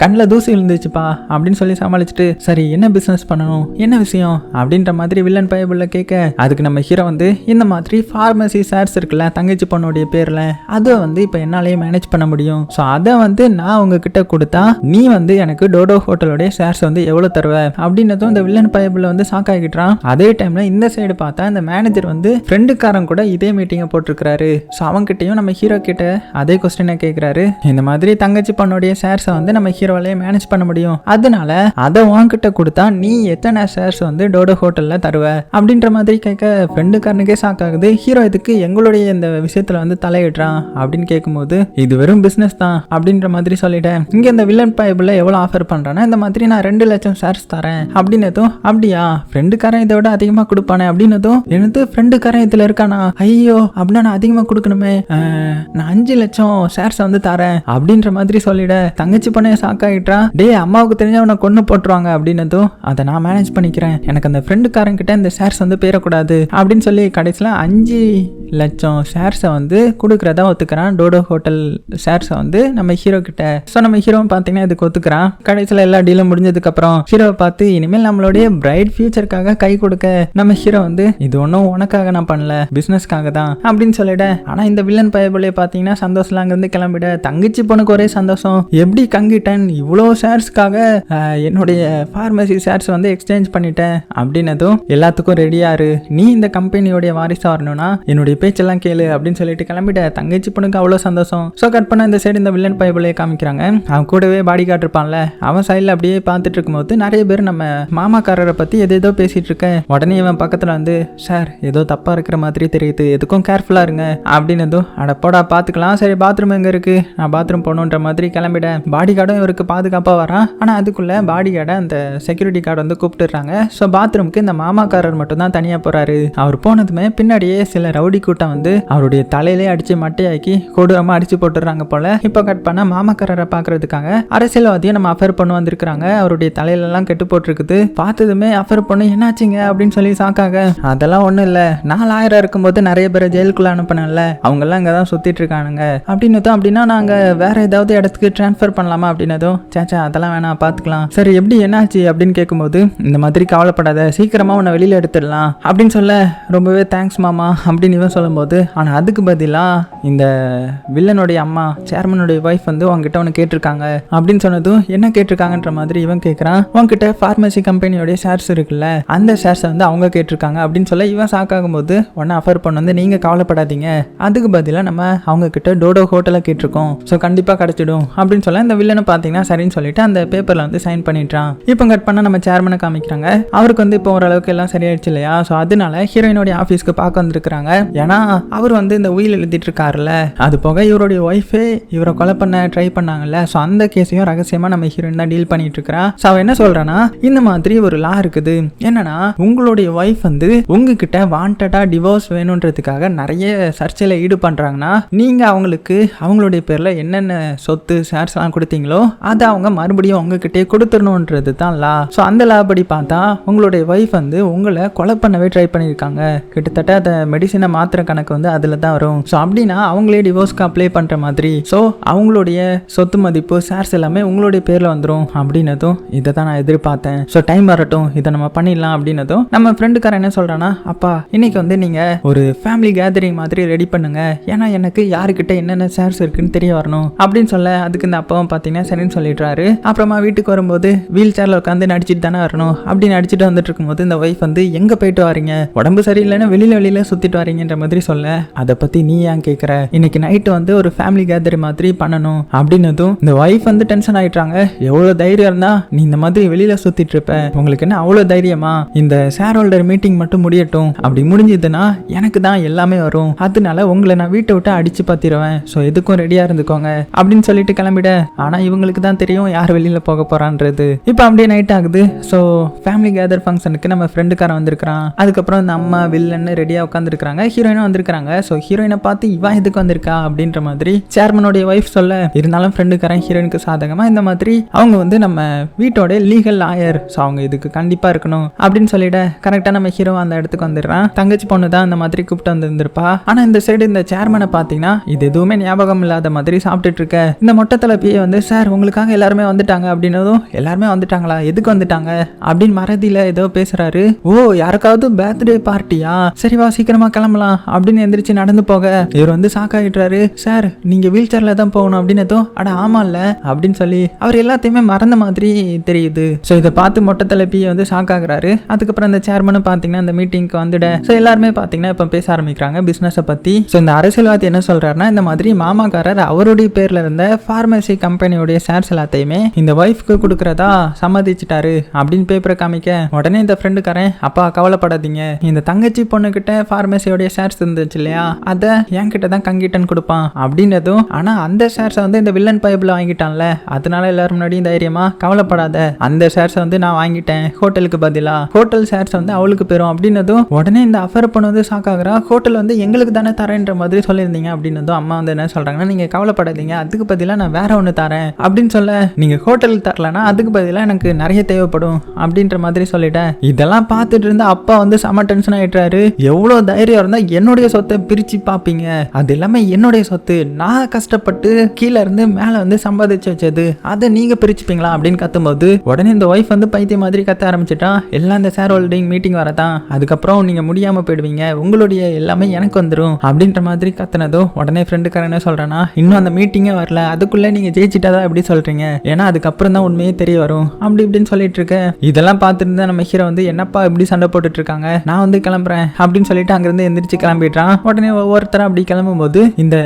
கண்ணில் தூசி விழுந்துச்சுப்பா அப்படின்னு சொல்லி சமாளிச்சுட்டு சரி என்ன பிஸ்னஸ் பண்ணணும்? என்ன விஷயம்? அப்படின்ற மாதிரி வில்லன் பயபுள்ள கேட்க அதுக்கு நம்ம ஹீரோ வந்து இந்த மாதிரி ஃபார்மசி ஷேர்ஸ் இருக்குல்ல தங்கச்சி பொண்ணுடைய பேரில் அதை வந்து இப்போ என்னாலேயே மேனேஜ் பண்ண முடியும். ஸோ அதை வந்து நான் உங்ககிட்ட கொடுத்தா நீ வந்து எனக்கு டோடோ ஹோட்டலுடைய ஷேர்ஸ் வந்து எவ்வளோ தருவ? அப்படின்னதும் இந்த வில்லன் பயபுள்ள வந்து ஷாக் ஆகிட்டான் அதே டைம்ல இந்த சைடு பார்த்தா இந்த மேனேஜர் வந்து ஃப்ரெண்டுக்காரன் கூட இதே மீட்டிங்கை போட்டிருக்கிறாரு. ஸோ அவங்ககிட்டயும் நம்ம ஹீரோ கிட்ட அதே கொஸ்டினை கேட்குறாரு. இந்த மாதிரி தங்கச்சி பொண்ணுடைய ஷேர்ஸை வந்து நம்ம ஹீரோவிலேயே மேனேஜ் பண்ண முடியும். அது அதனால அதை உன்கிட்ட கொடுத்தா நீ எத்தனை ஷேர்ஸ் வந்து டோடோ ஹோட்டலில் தருவ? அப்படின்ற மாதிரி கேட்க ஃப்ரெண்டுக்காரனுக்கே ஷாக் ஆகுது. ஹீரோ இதுக்கு எங்களுடைய இந்த விஷயத்தில் வந்து தலையிடுறான் அப்படின்னு கேட்கும்போது இது வெறும் பிஸ்னஸ் தான் அப்படின்ற மாதிரி சொல்லிட்டேன். இங்கே இந்த வில்லன் பைபிளில் எவ்வளோ ஆஃபர் பண்ணுறான்னா இந்த மாதிரி நான் ரெண்டு லட்சம் ஷேர்ஸ் தரேன் அப்படின்னதும் அப்படியா? ஃப்ரெண்டுக்காரன் இதை விட அதிகமாக கொடுப்பானே அப்படின்னதும் எனது ஃப்ரெண்டுக்காரன் இதில் இருக்கானா? ஐயோ அப்படின்னா நான் அதிகமாக கொடுக்கணுமே. நான் அஞ்சு லட்சம் ஷேர்ஸ் வந்து தரேன் அப்படின்ற மாதிரி சொல்லிட தங்கச்சி பண்ணையே ஷாக் ஆகிட்டா டே அம்மாவுக்கு தெரிஞ்ச உன்னை கொண்டு போட்டுருவாங்க அப்படின்னதும் அதை நான் மேனேஜ் பண்ணிக்கிறேன். எனக்கு அந்த ஃப்ரெண்டுக்காரன் கிட்ட இந்த ஷேர்ஸ் வந்து பேரக்கூடாது. அப்படின்னு சொல்லி கடைசியில் அஞ்சு லட்சம் ஷேர்ஸை வந்து கொடுக்குறதா ஒத்துக்கிறான். டோடோ ஹோட்டல் ஷேர்ஸை வந்து நம்ம ஹீரோ கிட்ட. ஸோ நம்ம ஹீரோ பார்த்தீங்கன்னா இதுக்கு ஒத்துக்கிறான். கடைசியில் எல்லா டீலும் முடிஞ்சதுக்கப்புறம் ஹீரோவை பார்த்து இனிமேல் நம்மளுடைய பிரைட் ஃபியூச்சருக்காக கை கொடுக்க. நம்ம ஹீரோ வந்து இது ஒன்றும் உனக்காக நான் பண்ணல. பிஸ்னஸ்க்காக தான். அப்படின்னு சொல்லிட ஆனால் இந்த வில்லன் பயபுலே பார்த்தீங்கன்னா சந்தோஷம்லாம் அங்கேருந்து கிளம்பிட. தங்கச்சி பொண்ணுக்கு ஒரே சந்தோஷம். எப்படி கங்கிட்டன் இவ்வளோ ஷேர்ஸ்க்காக என்னுடைய ஃபார்மசி ஷேர்ஸ் வந்து எக்ஸ்சேஞ்ச் பண்ணிட்டேன் அப்படின்னதும் எல்லாத்துக்கும் ரெடியாரு நீ இந்த கம்பெனியோடைய வாரிசா வரணும்னா என்னுடைய பேச்செல்லாம் கேளு அப்படின்னு சொல்லிட்டு கிளம்பிட்ட தங்கச்சி பொண்ணுக்கு அவ்வளோ சந்தோஷம். ஸோ கட் பண்ண இந்த சைடு இந்த வில்லன் பைபிளே காமிக்கிறாங்க. அவன் கூடவே பாடி கார்டு இருப்பான்ல. அவன் சைடில் அப்படியே பார்த்துட்டு இருக்கும்போது நிறைய பேர் நம்ம மாமாக்காரரை பற்றி எதேதோ ஏதோ பேசிட்டு இருக்கேன் உடனே இவன் பக்கத்தில் வந்து சார் ஏதோ தப்பாக இருக்கிற மாதிரி தெரியுது. எதுக்கும் கேர்ஃபுல்லாக இருங்க. அப்படின்னதும் அட போடா பார்த்துக்கலாம் சரி பாத்ரூம் எங்கே இருக்கு? நான் பாத்ரூம் போகணுன்ற மாதிரி கிளம்பிட பாடி கார்டும் இவருக்கு பாதுகாப்பாக வரான். ஆனால் அதுக்கு வீட்டுக்குள்ளே பாடி கார்டை அந்த செக்யூரிட்டி கார்டு வந்து கூப்பிட்டுறாங்க ஸோ பாத்ரூம்க்கு இந்த மாமாக்காரர் மட்டும் தான் தனியாக போகிறாரு அவர் போனதுமே பின்னாடியே சில ரவுடி கூட்டம் வந்து அவருடைய தலையிலே அடித்து மட்டையாக்கி கொடூரமாக அடித்து போட்டுடுறாங்க போல். இப்போ கட் பண்ண மாமாக்காரரை பார்க்கறதுக்காக அரசியல்வாதியை நம்ம அஃபர் பண்ண வந்திருக்கிறாங்க. அவருடைய தலையிலலாம் கெட்டு போட்டிருக்குது. பார்த்ததுமே அஃபர் பண்ணு என்னாச்சுங்க? அப்படின்னு சொல்லி சாக்காக அதெல்லாம் ஒன்றும் இல்லை. நாலாயிரம் இருக்கும்போது நிறைய பேரை ஜெயிலுக்குள்ளே அனுப்பினேன்ல. அவங்கெல்லாம் இங்கே தான் சுற்றிட்டு இருக்கானுங்க. அப்படின்னதும் அப்படின்னா நாங்கள் வேறு ஏதாவது இடத்துக்கு ட்ரான்ஸ்ஃபர் பண்ணலாமா அப்படின்னதும் சேச்சா அதெல்லாம் வேணாம் பார்த்துக்கலாம். சரி எப்படி என்னாச்சு அப்படின்னு கேட்கும்போது இந்த மாதிரி கவலைப்படாத சீக்கிரமாக உன்னை வெளியில் எடுத்துடலாம் அப்படின்னு சொல்ல ரொம்பவே தேங்க்ஸ் மாமா அப்படின்னு இவன் சொல்லும்போது ஆனால் அதுக்கு பதிலாக இந்த வில்லனுடைய அம்மா சேர்மனுடைய ஒய்ஃப் வந்து உங்ககிட்ட ஒன்று கேட்டிருக்காங்க அப்படின்னு சொன்னதும் என்ன கேட்டிருக்காங்கன்ற மாதிரி இவன் கேட்குறான் உங்ககிட்ட ஃபார்மசி கம்பெனியோடைய ஷேர்ஸ் இருக்குல்ல அந்த ஷேர்ஸை வந்து அவங்க கேட்டிருக்காங்க அப்படின்னு சொல்ல இவன் ஷாக் போது உடனே அஃபர் பண்ண வந்து நீங்கள் கவலைப்படாதீங்க. அதுக்கு பதிலாக நம்ம அவங்க கிட்ட டோடோ ஹோட்டலை கேட்டிருக்கோம். ஸோ கண்டிப்பாக கிடைச்சிடும் அப்படின்னு சொல்ல இந்த வில்லனை பார்த்தீங்கன்னா சரின்னு சொல்லிட்டு அந்த பேப்பரில் வந்து சைன் பண்ணிட்டான் இப்போ கட் பண்ண நம்ம சேர்மனை காமிக்கிறாங்க. அவருக்கு வந்து இப்போ ஓரளவுக்கு எல்லாம் சரியாயிடுச்சு இல்லையா? ஸோ அதனால ஹீரோயினுடைய ஆஃபீஸ்க்கு பார்க்க வந்திருக்கிறாங்க. ஏன்னா அவர் வந்து இந்த உயில் எழுதிட்டு இருக்காருல்ல. அது போக இவருடைய ஒய்ஃபே இவரை கொலை பண்ண ட்ரை பண்ணாங்கல்ல. ஸோ அந்த கேஸையும் ரகசியமாக நம்ம ஹீரோயின் தான் டீல் பண்ணிட்டு இருக்கிறா. ஸோ அவன் என்ன சொல்கிறான்னா இந்த மாதிரி ஒரு லா இருக்குது. என்னன்னா உங்களுடைய ஒய்ஃப் வந்து உங்ககிட்ட வாண்டடா டிவோர்ஸ் வேணுன்றதுக்காக நிறைய சர்ச்சையில் ஈடு பண்ணுறாங்கன்னா நீங்கள் அவங்களுக்கு அவங்களுடைய பேரில் என்னென்ன சொத்து ஷேர்ஸ்லாம் கொடுத்தீங்களோ அதை அவங்க மறுபடியும் உங்ககிட்ட கிட்டே கொடுத்துடணுன்றது தான் லா ஸோ அந்த லா படி பார்த்தா உங்களுடைய ஒய்ஃப் வந்து உங்களை கொலை பண்ணவே ட்ரை பண்ணியிருக்காங்க. கிட்டத்தட்ட அந்த மெடிசினை மாத்திர கணக்கு வந்து அதில் தான் வரும். ஸோ அப்படின்னா அவங்களே டிவோர்ஸ்க்கு அப்ளை பண்ணுற மாதிரி. ஸோ அவங்களுடைய சொத்து மதிப்பு ஷேர்ஸ் எல்லாமே உங்களுடைய பேரில் வந்துடும் அப்படின்னதும் இதை தான் நான் எதிர்பார்த்தேன். ஸோ டைம் வரட்டும் இதை நம்ம பண்ணிடலாம் அப்படின்னதும் நம்ம ஃப்ரெண்டுக்காரன் என்ன சொல்கிறான்னா அப்பா இன்னைக்கு வந்து நீங்கள் ஒரு ஃபேமிலி கேதரிங் மாதிரி ரெடி பண்ணுங்க. ஏன்னா எனக்கு யாருக்கிட்ட என்னென்ன ஷேர்ஸ் இருக்குன்னு தெரிய வரணும். அப்படின்னு சொல்ல அதுக்கு இந்த அப்பாவும் பார்த்தீங்கன்னா சரின்னு சொல்லிடுறாரு. அப்புறமா வீட்டுக்கு வரும்போது வீல் சேரில் உட்காந்து நடிச்சிட்டு தானே வரணும். அப்படி நடிச்சிட்டு வந்துட்டு இருக்கும்போது இந்த ஒய்ஃப் வந்து எங்கே போயிட்டு வரீங்க? உடம்பு சரியில்லைன்னா வெளியில வெளியில சுற்றிட்டு வரீங்கன்ற மாதிரி சொல்ல. அதை பற்றி நீ ஏன் கேட்குற இன்னைக்கு நைட்டு வந்து ஒரு ஃபேமிலி கேதர் மாதிரி பண்ணணும். அப்படின்னதும் இந்த ஒய்ஃப் வந்து டென்ஷன் ஆயிட்டாங்க எவ்வளோ தைரியம் இருந்தா நீ இந்த மாதிரி வெளியில சுத்திட்டு இருப்ப. உங்களுக்கு என்ன அவ்வளோ தைரியமா? இந்த ஷேர் ஹோல்டர் மீட்டிங் மட்டும் முடியட்டும். அப்படி முடிஞ்சதுன்னா எனக்கு தான் எல்லாமே வரும். அதனால உங்களை நான் வீட்டை விட்டு அடிச்சு பார்த்திருவேன் ஸோ எதுக்கும் ரெடியா இருந்துக்கோங்க. அப்படின்னு சொல்லிட்டு கிளம்பிட. ஆனா இவங்களுக்கு தான் தெரியும் யார் வெளியில போக போறான்றது. இப்போ அப்படியே நைட் ஆகுது. ஸோ ஃபேமிலி கேதர் ஃபங்க்ஷனுக்கு நம்ம ஃப்ரெண்டுக்காரன் வந்திருக்கிறான். அதுக்கப்புறம் இந்த அம்மா வில்லன்னு ரெடியாக உட்காந்துருக்காங்க ஹீரோயினும் வந்திருக்காங்க ஸோ ஹீரோயினை பார்த்து இவன் எதுக்கு வந்திருக்கா? அப்படின்ற மாதிரி சேர்மனுடைய ஒய்ஃப் சொல்ல இருந்தாலும் ஃப்ரெண்டுக்காரன் ஹீரோயினுக்கு சாதகமாக இந்த மாதிரி அவங்க வந்து நம்ம வீட்டோட லீகல் லாயர் ஸோ அவங்க இதுக்கு கண்டிப்பாக இருக்கணும் அப்படின்னு சொல்லிட கரெக்டாக நம்ம ஹீரோ அந்த இடத்துக்கு வந்துடுறான். தங்கச்சி பொண்ணு தான் இந்த மாதிரி கூப்பிட்டு வந்திருந்திருப்பா. ஆனால் இந்த சைடு இந்த சேர்மனை பார்த்தீங்கன்னா இது எதுவுமே ஞாபகம் இல்லாத மாதிரி சாப்பிட்டுட்டு இருக்க. இந்த மொட்டை தலைப்பியை வந்து சார் உங்களுக்காக எல்லாருமே வந்துட்டாங்க அப்படின்னதும் எல்லாருமே வந்துட்டாங்களா? எதுக்கு வந்துட்டாங்க? அப்படின்னு மறதியில் ஏதோ பேசுறாரு. ஓ யாருக்காவது பர்த்டே பார்ட்டியா சரி வா சீக்கிரமா கிளம்பலாம் அப்படின்னு எந்திரிச்சு நடந்து போக இவர் வந்து சாக்காயிட்டுறாரு சார் நீங்க வீல் சேர்ல தான் போகணும் அப்படின்னதோ அட ஆமா இல்ல அப்படின்னு சொல்லி அவர் எல்லாத்தையுமே மறந்த மாதிரி தெரியுது. ஸோ இதை பார்த்து மொட்டை தலைப்பியை வந்து சாக்காகிறாரு அதுக்கப்புறம் இந்த சேர்மனும் பார்த்தீங்கன்னா அந்த மீட்டிங்க்கு வந்துட ஸோ எல்லாருமே பார்த்தீங்கன்னா இப்போ பேச ஆரம்பிக்கிறாங்க பிஸ்னஸை பற்றி ஸோ இந்த அரசியல்வாதி என்ன சொல்றாருன்னா இந்த மாதிரி மாமாக்காரர் அவருடைய பேர்ல இருந்த ஃபார்மசி கம்பெனியுடைய ஷேர்ஸ் எல்லாத்தையுமே இந்த ஒய்ஃப்க்கு கொடுக்கறதா? சம்மதிச்சிட்டாரு. அப்படின்னு பேப்பரை காமிக்க உடனே இந்த ஃப்ரெண்டுக்காரன் அப்பா கவலைப்படாதீங்க. இந்த தங்கச்சி பொண்ணுக்கிட்ட ஃபார்மசியோடைய ஷேர்ஸ் இருந்துச்சு இல்லையா? அதை என்கிட்ட தான் கங்கிட்டன் கொடுப்பான். அப்படின்னதும் ஆனா அந்த ஷேர்ஸை வந்து இந்த வில்லன் பைபிள் வாங்கிட்டான்ல. அதனால எல்லாரும் முன்னாடியும் தைரியமா கவலைப்படாத. அந்த ஷேர்ஸை வந்து நான் வாங்கிட்டேன். ஹோட்டலுக்கு பதிலா. ஹோட்டல் ஷேர்ஸ் வந்து அவளுக்கு பெறும் அப்படின்னதும் உடனே இந்த அஃபர் பொண்ணு வந்து ஷாக்காகிறா ஹோட்டல் வந்து எங்களுக்கு தானே தரேன்ற மாதிரி சொல்லியிருந்தீங்க. அப்படின்னதும் அம்மா வந்து என்ன சொல்றாங்கன்னா நீங்க கவலைப்படாதீங்க. அதுக்கு பதிலாக நான் வேற ஒன்று தரேன். அப்படின்னு சொல்ல நீங்க தரல. தரலனா அதுக்கு பதிலாக எனக்கு நிறைய தேவைப்படும் அப்படின்ற மாதிரி சொல்லிட்டேன். இதெல்லாம் பார்த்துட்டு இருந்த அப்பா வந்து செம டென்ஷன் ஆயிட்டாரு. எவ்வளோ தைரியம் இருந்தால் என்னுடைய சொத்தை பிரிச்சு பார்ப்பீங்க. அது எல்லாமே என்னுடைய சொத்து நான் கஷ்டப்பட்டு கீழே இருந்து மேலே வந்து சம்பாதிச்சு வச்சது. அதை நீங்க பிரிச்சுப்பீங்களா அப்படின்னு கத்தும்போது உடனே இந்த ஒய்ஃப் வந்து பைத்திய மாதிரி கத்த ஆரம்பிச்சிட்டான் எல்லாம் இந்த ஷேர் ஹோல்டிங் மீட்டிங் வரதான். அதுக்கப்புறம் நீங்க முடியாமல் போயிடுவீங்க. உங்களுடைய எல்லாமே எனக்கு வந்துடும் அப்படின்ற மாதிரி கத்துனதோ உடனே ஃப்ரெண்டுக்காரன் என்ன சொல்கிறேன்னா இன்னும் அந்த மீட்டிங்கே வரல. அதுக்குள்ள நீங்க ஜெயிச்சிட்டாதான் எப்படி சொல்றீங்க. ஏன்னா அதுக்கப்புறம் தான் உண்மையே தெரிய வரும். அப்படி இப்படின்னு சொல்லிட்டு இருக்க. இதெல்லாம் பார்த்துருந்தா நம்ம ஹீரோ வந்து என்னப்பா இப்படி சண்டை போட்டுட்டு இருக்காங்க? நான் வந்து கிளம்புறேன். அப்படின்னு சொல்லிட்டு அங்கிருந்து எந்திரிச்சு கிளம்பிடுறான். உடனே ஒவ்வொருத்தரும் அப்படி கிளம்பும்போது இந்த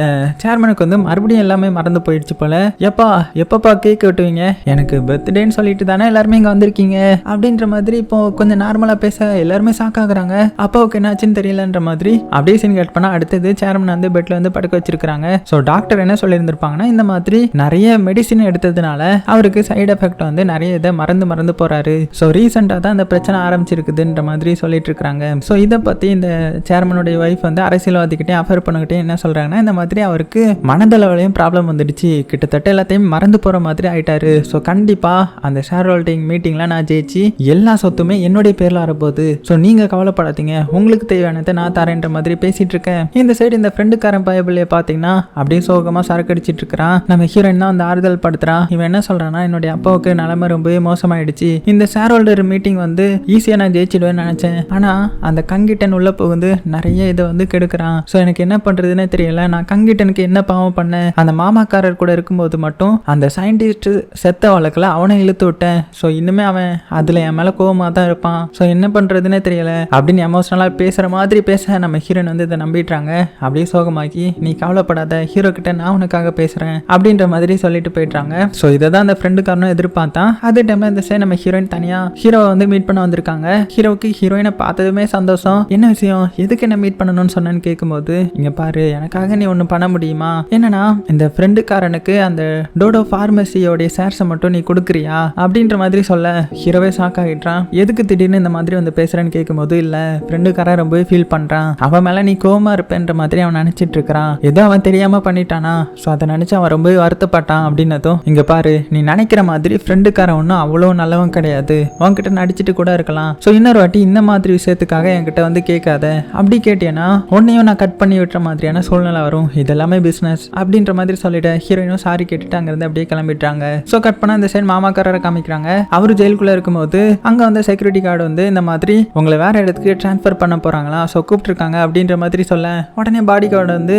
சேர்மனுக்கு வந்து மறுபடியும் எல்லாமே மறந்து போயிடுச்சு போல. எப்பா எப்பப்பா கேக் வெட்டுவீங்க? எனக்கு பர்த்டேன்னு சொல்லிட்டு தானே எல்லாருமே இங்க வந்திருக்கீங்க. அப்படின்ற மாதிரி இப்போ கொஞ்சம் நார்மலா பேச எல்லாருமே சாக்காகிறாங்க அப்பாவுக்கு என்னாச்சுன்னு தெரியலன்ற மாதிரி அப்படியே சீன் கட் பண்ணா அடுத்தது சேர்மன் வந்து பெட்ல வந்து படுக்க வச்சிருக்காங்க ஸோ டாக்டர் என்ன சொல்லியிருந்திருப்பாங்கன்னா இந்த மாதிரி நிறைய மெடிசின் எடுத்ததுனால அவருக்கு சைடு எஃபெக்ட் வந்து நிறைய இதை மறந்து மறந்து போறாரு. ஸோ ரீசெண்டாக தான் இந்த பிரச்சனை ஆரம்பிச்சிருக்குதுன்ற மாதிரி சொல்லிட்டு இருக்காங்க ஸோ இதை பத்தி இந்த சேர்மனுடைய ஒய்ஃப் வந்து அரசியல்வாதிக்கிட்டே அஃபர் பண்ணிக்கிட்டே என்ன சொல்றாங்கன்னா இந்த மாதிரி அவருக்கு மனதளவுலையும் ப்ராப்ளம் வந்துடுச்சு. கிட்டத்தட்ட எல்லாத்தையும் மறந்து போற மாதிரி ஆயிட்டாரு. ஸோ கண்டிப்பா அந்த ஷேர் ஹோல்டிங் மீட்டிங்லாம் நான் ஜெயிச்சு எல்லா சொத்துமே என்னுடைய பேர்ல வரப்போகுது. ஸோ நீங்க கவலைப்படாதீங்க. உங்களுக்கு தேவையானதை நான் தரேன்ற மாதிரி பேசிட்டு இருக்கேன் இந்த சைடு இந்த ஃப்ரெண்டுக்காரன் பயபிள்ளைய பார்த்தீங்கன்னா அப்படியே சோகமா சரக்கடிச்சிட்டு இருக்கிறான் நம்ம ஹீரோயின் தான் வந்து ஆறுதல் படுத்துறான். இவன் என்ன சொல்றான்னா என்னுடைய அப்பாவுக்கு நிலைமை ரொம்பவே மோசமாயிடுச்சு. இந்த ஷேர் ஹோல்டர் மீட்டிங் வந்து ஈஸியா நான் ஜெயிச்சிடுவேன்னு நினைச்சேன். ஆனா அந்த கங்கிட்டன் உள்ள புகுந்து நிறைய இதை வந்து கெடுக்கிறான். ஸோ எனக்கு என்ன பண்ணுறதுன்னே தெரியல. நான் கங்கிட்டனுக்கு என்ன பாவம் பண்ணேன்? அந்த மாமாக்காரர் கூட இருக்கும்போது மட்டும் அந்த சயின்டிஸ்ட் செத்த வழக்கில் அவனை இழுத்து விட்டேன். ஸோ இன்னுமே அவன் அதில் என் மேலே கோவமாக தான் இருப்பான். ஸோ என்ன பண்ணுறதுன்னே தெரியல. அப்படின்னு எமோஷனலாக பேசுகிற மாதிரி பேச நம்ம ஹீரோயின் வந்து இதை நம்பிடுறாங்க. அப்படியே சோகமாக்கி நீ கவலைப்படாத ஹீரோ கிட்ட நான் உனக்காக பேசுகிறேன் அப்படின்ற மாதிரி சொல்லிட்டு போயிட்டாங்க ஸோ இதை தான் அந்த ஃப்ரெண்டுக்காரனும் எதிர்பார்த்தான் அதே டைமில் இந்த சைடு நம்ம ஹீரோயின் தனியாக ஹீரோவை வந்து மீட் பண்ண வந்திருக்காங்க. ஹீரோவுக்கு ஹீரோயினை பார்த்ததுமே சந்தோஷம். என்ன விஷயம்? எதுக்கு என்ன மீட் பண்ணணும்னு சொன்னேன்னு கேட்கும்போது இங்க பாரு எனக்காக நீ ஒன்று பண்ண முடியுமா? என்னன்னா இந்த ஃப்ரெண்டுக்காரனுக்கு அந்த டோடோ ஃபார்மசியோடைய ஷேர்ஸை மட்டும் நீ கொடுக்குறியா? அப்படின்ற மாதிரி சொல்ல ஹீரோவே ஷாக் ஆகிட்டான் எதுக்கு திடீர்னு இந்த மாதிரி வந்து பேசுறேன்னு கேட்கும்போது இல்ல ஃப்ரெண்டுக்காரன் ரொம்பவே ஃபீல் பண்றான். அவன் மேல நீ கோமா இருப்பேன்ற மாதிரி அவன் நினைச்சிட்டு இருக்கிறான். ஏதோ அவன் தெரியாம பண்ணிட்டானா? ஸோ அதை நினைச்சு அவன் ரொம்பவே வருத்தப்பட்டான். அப்படின்னதும் இங்க பாரு நீ நினைக்கிற மாதிரி மாதிரி ஃப்ரெண்டுக்காரன் ஒன்றும் அவ்வளோ நல்லவன் கிடையாது. உன்கிட்ட நடிச்சிட்டு கூட இருக்கலாம். ஸோ இன்னொரு வாட்டி இந்த மாதிரி விஷயத்துக்காக என்கிட்ட வந்து கேட்காத. அப்படி கேட்டேன்னா உன்னையும் நான் கட் பண்ணி விட்டுற மாதிரியான சூழ்நிலை வரும். இதெல்லாமே பிஸ்னஸ் அப்படின்ற மாதிரி சொல்லிட்டு ஹீரோயினும் சாரி கேட்டுட்டு அங்கேருந்து அப்படியே கிளம்பிட்டாங்க ஸோ கட் பண்ண அந்த சைடு மாமாக்காரரை காமிக்கிறாங்க. அவர் ஜெயிலுக்குள்ளே இருக்கும்போது அங்கே வந்து செக்யூரிட்டி கார்டு வந்து இந்த மாதிரி உங்களை வேற இடத்துக்கு ட்ரான்ஸ்ஃபர் பண்ண போகிறாங்களா ஸோ கூப்பிட்டுருக்காங்க. அப்படின்ற மாதிரி சொல்ல உடனே பாடி கார்டு வந்து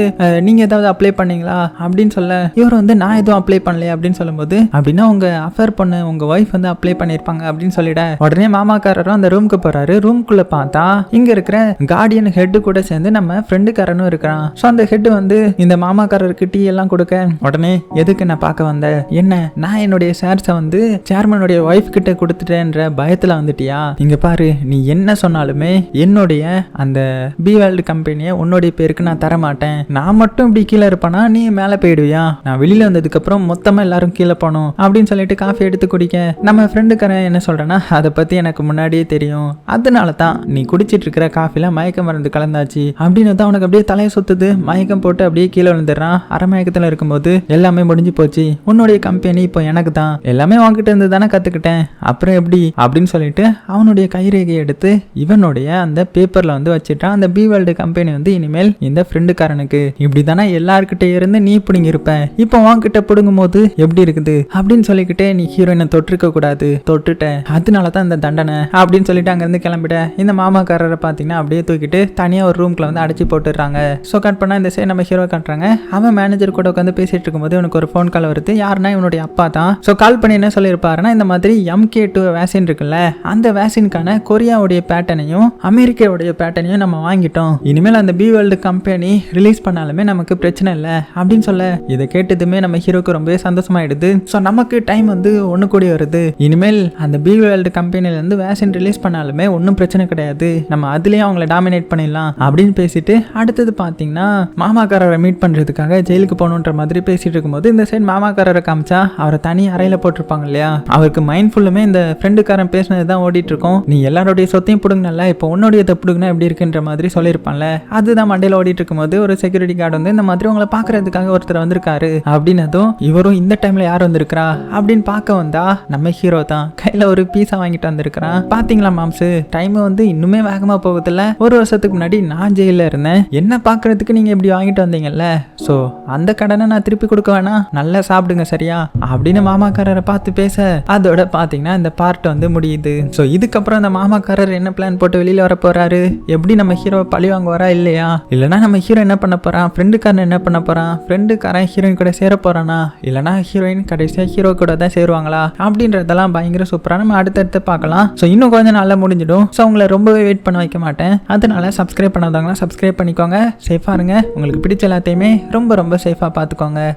நீங்கள் ஏதாவது அப்ளை பண்ணீங்களா? அப்படின்னு சொல்ல இவர் வந்து நான் எதுவும் அப்ளை பண்ணல அப்படின்னு சொல்லும்போது அப்படின்னா உங்கள் அஃபேர் பண்ண உங்க ஒய்ஃப் வந்து அப்ளை பண்ணியிருப்பாங்க அப்படின்னு சொல்லிட. உடனே மாமாக்காரரும் அந்த ரூமுக்கு போறாரு. ரூம்குள்ள பார்த்தா இங்க இருக்கிற கார்டியன் ஹெட் கூட சேர்ந்து நம்ம ஃப்ரெண்டுக்காரனும் இருக்கிறான். ஸோ அந்த ஹெட் வந்து இந்த மாமாக்காரருக்கு டீ எல்லாம் கொடுக்க. உடனே எதுக்கு நான் பார்க்க வந்த? என்ன? நான் என்னுடைய ஷேர்ஸை வந்து சேர்மனுடைய ஒய்ஃப் கிட்ட கொடுத்துட்டேன்ற பயத்துல வந்துட்டியா? இங்க பாரு நீ என்ன சொன்னாலுமே என்னுடைய அந்த பி வேர்ல்டு கம்பெனியை உன்னுடைய பேருக்கு நான் தர மாட்டேன் நான் மட்டும் இப்படி கீழே இருப்பேனா நீ மேலே போயிடுவியா? நான் வெளியில வந்ததுக்கு அப்புறம் மொத்தமா எல்லாரும் கீழே போகணும் அப்படின்னு சொல்லிட்டு காஃபி எடுத்து குடிக்க. நம்ம ஃப்ரெண்டுக்காரன் என்ன சொல்றேன்னா அதை பத்தி எனக்கு முன்னாடியே தெரியும். அதனால தான் நீ குடிச்சிட்டு இருக்கிற காஃபில மயக்க மருந்து கலந்தாச்சு. அப்படின்னு தான் உனக்கு அப்படியே தலையை சுத்துது. மயக்கம் போட்டு அப்படியே கீழே விழுந்துடுறான். அரை மயக்கத்தில் இருக்கும்போது எல்லாமே முடிஞ்சு போச்சு. உன்னுடைய கம்பெனி இப்போ எனக்கு தான். எல்லாமே வாங்கிட்டு இருந்து தானே கற்றுக்கிட்டேன் அப்புறம் எப்படி? அப்படின்னு சொல்லிட்டு அவனுடைய கைரேகையை எடுத்து இவனுடைய அந்த பேப்பரில் வந்து வச்சுட்டான். அந்த பி வேர்ல்டு கம்பெனி வந்து இனிமேல் இந்த ஃப்ரெண்டுக்காரனுக்கு இப்படி தானே எல்லாருக்கிட்ட இருந்து நீ பிடிங்கிருப்ப இப்போ வாங்கிட்ட பிடுங்கும் போது எப்படி இருக்குது? அப்படின்னு சொல்லிக்கிட்டே நீ ஹீரோயினை தொட்டிருக்க கூடாது தொட்டுட்டேன். அதனால தான் இந்த தண்டனை அப்படின்னு சொல்லிட்டு அங்கேருந்து கிளம்பிட இந்த மாமாக்காரரை பார்த்தீங்கன்னா அப்படியே தூக்கிட்டு தனியாக ஒரு ரூம்குள்ள வந்து அடைச்சி போட்டுடுறாங்க. ஸோ கட் பண்ணால் இந்த சைடு நம்ம ஹீரோ கட்டுறாங்க. அவன் மேனேஜர் கூட உட்காந்து பேசிட்டு இருக்கும்போது உனக்கு ஒரு ஃபோன் கால் வருது. யாருன்னா இவனுடைய அப்பா தான். ஸோ கால் பண்ணி என்ன சொல்லியிருப்பாருன்னா இந்த மாதிரி எம்கே டூ வேக்சின் இருக்குல்ல அந்த வேக்சினுக்கான கொரியாவுடைய பேட்டனையும் அமெரிக்காவுடைய பேட்டனையும் நம்ம வாங்கிட்டோம். இனிமேல் அந்த பி வேர்ல்டு கம்பெனி ரிலீஸ் பண்ணாலுமே நமக்கு பிரச்சனை இல்லை அப்படின்னு சொல்ல. இதை கேட்டதுமே நம்ம ஹீரோக்கு ரொம்பவே சந்தோஷமாயிடுது. ஸோ நமக்கு டைம் வந்து ஒன்று கூடி வருது. இனிமேல் அந்த பி வேர்ல்டு கம்பெனிலேருந்து வேக்சின் ரிலீஸ் பண்ணாலுமே ஒன்றும் பிரச்சனை கிடையாது. நம்ம அதுலேயும் அவங்கள டாமினேட் பண்ணிடலாம் அப்படின்னு பேசிட்டு அடுத்தது பார்த்தீங்கன்னா மாமாக்காரரை மீட் பண்ணுறதுக்காக ஜெயிலுக்கு போகணுன்ற மாதிரி பேசிட்டு இருக்கும்போது இந்த சைடு மாமாக்காரரை காமிச்சா அவரை தனி அறையில் போட்டிருப்பாங்க இல்லையா? அவருக்கு மைண்ட் ஃபுல்லுமே இந்த ஃப்ரெண்டுக்காரன் பேசினது தான் ஓடிட்டு இருக்கோம். நீ எல்லாருடைய சொத்தையும் பிடுங்கினல இப்போ உன்னுடைய பிடுங்கினா எப்படி இருக்குன்ற மாதிரி சொல்லியிருப்பான்ல. அதுதான் மண்டையில் ஓடிட்டு இருக்கும்போது ஒரு செக்யூரிட்டி கார்டு வந்து இந்த மாதிரி உங்களை பார்க்கறதுக்காக ஒருத்தர் வந்திருக்காரு. அப்படின்னதும் இவரும் இந்த டைமில் யார் வந்திருக்கிறா? அப்படின்னு பார்க்க வந்தா நம்ம ஹீரோ தான். கையில ஒரு பீஸா வாங்கிட்டு வந்திருக்கிறான். பாத்தீங்களா மாம்சு? டைம் வந்து இன்னுமே வேகமா போகுதுல்ல. ஒரு வருஷத்துக்கு முன்னாடி நான் ஜெயில இருந்தேன். என்ன பார்க்கறதுக்கு நீங்க இப்படி வாங்கிட்டு வந்தீங்கல்ல? ஸோ அந்த கடனை நான் திருப்பி கொடுக்க வேணாம் நல்லா சாப்பிடுங்க சரியா? அப்படின்னு மாமாக்காரரை பார்த்து பேச அதோட பார்த்தீங்கன்னா இந்த பார்ட் வந்து முடியுது. ஸோ இதுக்கப்புறம் அந்த மாமாக்காரர் என்ன பிளான் போட்டு வெளியில வர போறாரு? எப்படி நம்ம ஹீரோ பழி வாங்க வரா இல்லையா? இல்லைனா நம்ம ஹீரோ என்ன பண்ண போறான்? ஃப்ரெண்டுக்காரன் என்ன பண்ண போறான்? ஃப்ரெண்டுக்காரன் ஹீரோயின் கூட சேர போறானா? இல்லைனா ஹீரோயின் கடைசியாக ஹீரோ கூட தான் சேருவாங்களா? அப்படின்றதெல்லாம் பயங்கர சூப்பராக நம்ம அடுத்தடுத்து பார்க்கலாம். ஸோ இன்னும் கொஞ்சம் நாளில் முடிஞ்சிடும். ஸோ உங்களை ரொம்பவே வெயிட் பண்ண வைக்க மாட்டேன். அதனால சப்ஸ்கிரைப் பண்ணாதவங்களாம் சப்ஸ்கிரைப் பண்ணிக்கோங்க. சேஃபாக இருங்க. உங்களுக்கு பிடிச்ச எல்லாத்தையுமே ரொம்ப ரொம்ப சேஃபாக பார்த்துக்கோங்க.